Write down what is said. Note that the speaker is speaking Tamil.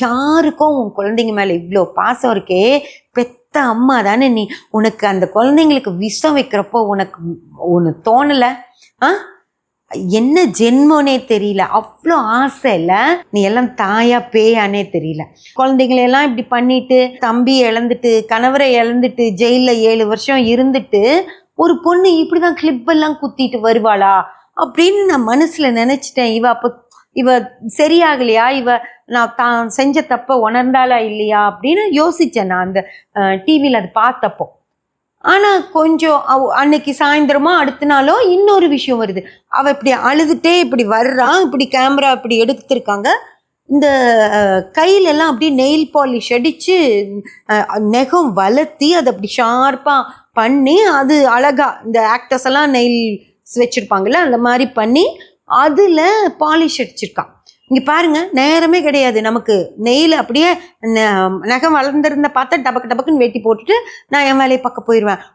யாருக்கும் உன் குழந்தைங்க மேலே இவ்வளோ பாசம் இருக்கே? பெத்த அம்மா தானே நீ. உனக்கு அந்த குழந்தைங்களுக்கு விஷம் வைக்கிறப்போ உனக்கு ஒன்று தோணலை? ஆ? என்ன ஜென்மோனே தெரியல. அவ்வளோ ஆசை இல்லை. நீ எல்லாம் தாயா பேயானே தெரியல. குழந்தைங்களெல்லாம் இப்படி பண்ணிட்டு தம்பி இழந்துட்டு கணவரை இழந்துட்டு ஜெயிலில் ஏழு வருஷம் இருந்துட்டு ஒரு பொண்ணு இப்படி தான் கிளிப்பெல்லாம் குத்திட்டு வருவாளா? அப்படின்னு நான் மனசில் நினச்சிட்டேன். இவ அப்போ இவ சரியாகலையா? இவ நான் தான் செஞ்ச தப்ப உணர்ந்தாளா இல்லையா? அப்படின்னு யோசிச்சேன் நான் அந்த டிவியில் அது பார்த்தப்போ. ஆனால் கொஞ்சம் அவ அன்னைக்கு சாயந்தரமா அடுத்த நாளோ இன்னொரு விஷயம் வருது. அவள் இப்படி அழுதுகிட்டே இப்படி வர்றான் இப்படி கேமரா இப்படி எடுத்திருக்காங்க. இந்த கையிலெல்லாம் அப்படியே நெயில் பாலிஷ் அடித்து நெகம் வளர்த்தி அதை அப்படி ஷார்ப்பாக பண்ணி அது அழகாக இந்த ஆக்டர்ஸ் எல்லாம் நெயில் வச்சுருப்பாங்கள்ல அந்த மாதிரி பண்ணி அதில் பாலிஷ் அடிச்சிருக்கான். இங்கே பாருங்கள் நேரமே கிடையாது. நமக்கு நெயில் அப்படியே ந- நகம் வளர்ந்துருந்த பார்த்தா டபக்கு டபக்குன்னு வெட்டி போட்டுட்டு நான் என் வேலையை பார்க்க போயிடுவேன்